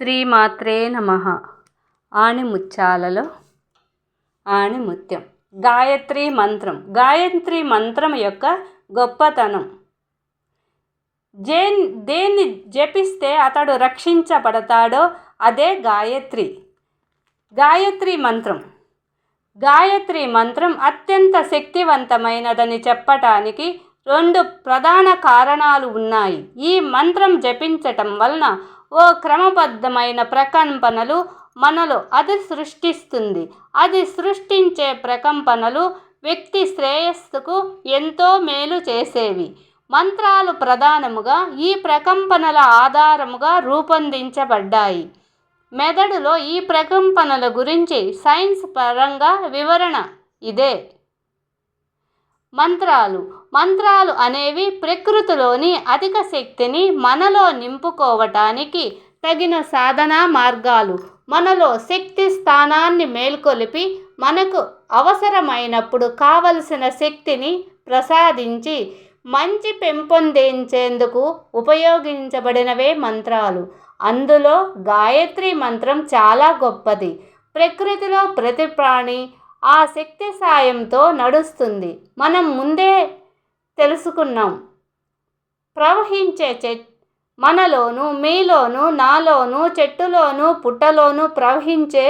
శ్రీమాత్రే నమ. ఆణిముత్యాలలో ఆణిముత్యం. గాయత్రి మంత్రం. గాయత్రి మంత్రం యొక్క గొప్పతనం. జే దేన్ని జపిస్తే అతడు రక్షించబడతాడో అదే గాయత్రి. గాయత్రి మంత్రం. గాయత్రి మంత్రం అత్యంత శక్తివంతమైనదని చెప్పటానికి రెండు ప్రధాన కారణాలు ఉన్నాయి. ఈ మంత్రం జపించటం వలన ఓ క్రమబద్ధమైన ప్రకంపనలు మనలో అది సృష్టిస్తుంది. అది సృష్టించే ప్రకంపనలు వ్యక్తి శ్రేయస్సుకు ఎంతో మేలు చేసేవి. మంత్రాలు ప్రధానముగా ఈ ప్రకంపనల ఆధారముగా రూపొందించబడ్డాయి. మెదడులో ఈ ప్రకంపనల గురించి సైన్స్ పరంగా వివరణ ఇదే. మంత్రాలు మంత్రాలు అనేవి ప్రకృతిలోని అధిక శక్తిని మనలో నింపుకోవటానికి తగిన సాధనా మార్గాలు. మనలో శక్తి స్థానాన్ని మేల్కొలిపి మనకు అవసరమైనప్పుడు కావలసిన శక్తిని ప్రసాదించి మంచి పెంపొందించేందుకు ఉపయోగించబడినవే మంత్రాలు. అందులో గాయత్రి మంత్రం చాలా గొప్పది. ప్రకృతిలో ప్రతి ప్రాణి ఆ శక్తి సాయంతో నడుస్తుంది. మనం ముందే తెలుసుకున్నాం. ప్రవహించే చె మనలోను మీలోను నాలోను చెట్టులోను పుట్టలోను ప్రవహించే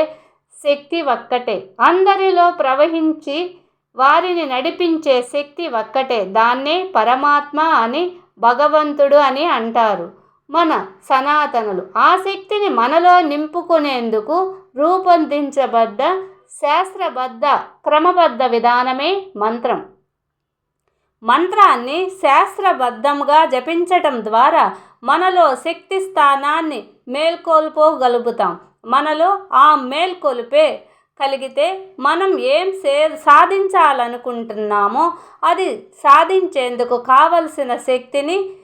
శక్తి ఒక్కటే. అందరిలో ప్రవహించి వారిని నడిపించే శక్తి ఒక్కటే. దాన్నే పరమాత్మ అని భగవంతుడు అని అంటారు మన సనాతనులు. ఆ శక్తిని మనలో నింపుకునేందుకు రూపొందించబడ్డ శాస్త్రబద్ధ క్రమబద్ధ విధానమే మంత్రం. మంత్రాన్ని శాస్త్రబద్ధంగా జపించటం ద్వారా మనలో శక్తి స్థానాన్ని మేల్కొల్పోగలుగుతాం. మనలో ఆ మేల్కొల్పే కలిగితే మనం ఏం సే సాధించాలనుకుంటున్నామో అది సాధించేందుకు కావలసిన శక్తిని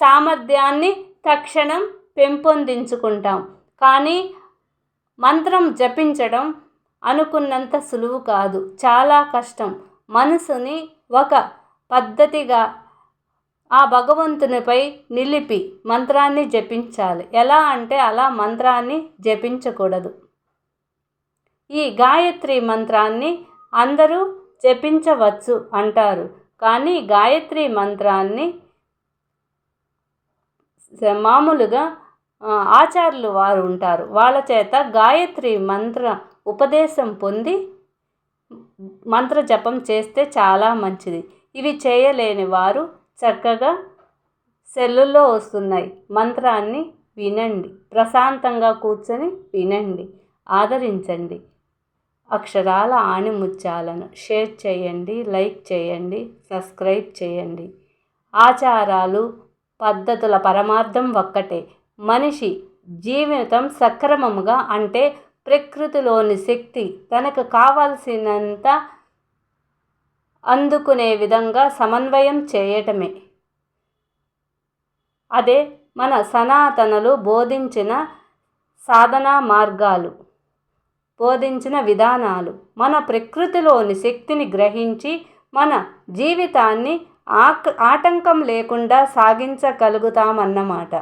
సామర్థ్యాన్ని తక్షణం పెంపొందించుకుంటాం. కానీ మంత్రం జపించడం అనుకున్నంత సులువు కాదు. చాలా కష్టం. మనసుని ఒక పద్ధతిగా ఆ భగవంతునిపై నిలిపి మంత్రాన్ని జపించాలి. ఎలా అంటే అలా మంత్రాన్ని జపించకూడదు. ఈ గాయత్రి మంత్రాన్ని అందరూ జపించవచ్చు అంటారు. కానీ గాయత్రి మంత్రాన్ని మామూలుగా ఆచార్యులు వారు ఉంటారు. వాళ్ళ చేత గాయత్రి మంత్ర ఉపదేశం పొంది మంత్ర జపం చేస్తే చాలా మంచిది. ఇవి చేయలేని వారు చక్కగా సెల్లుల్లో వస్తున్నాయి. మంత్రాన్ని వినండి. ప్రశాంతంగా కూర్చొని వినండి. ఆదరించండి. అక్షరాల ఆణిముత్యాలను షేర్ చేయండి లైక్ చేయండి సబ్స్క్రైబ్ చేయండి. ఆచారాలు పద్ధతుల పరమార్థం ఒక్కటే. మనిషి జీవితం సక్రమముగా అంటే ప్రకృతిలోని శక్తి తనకు కావలసినంత అందుకునే విధంగా సమన్వయం చేయటమే. అదే మన సనాతనలు బోధించిన సాధనా మార్గాలు బోధించిన విధానాలు మన ప్రకృతిలోని శక్తిని గ్రహించి మన జీవితాన్ని ఆక్ ఆటంకం లేకుండా సాగించగలుగుతామన్నమాట.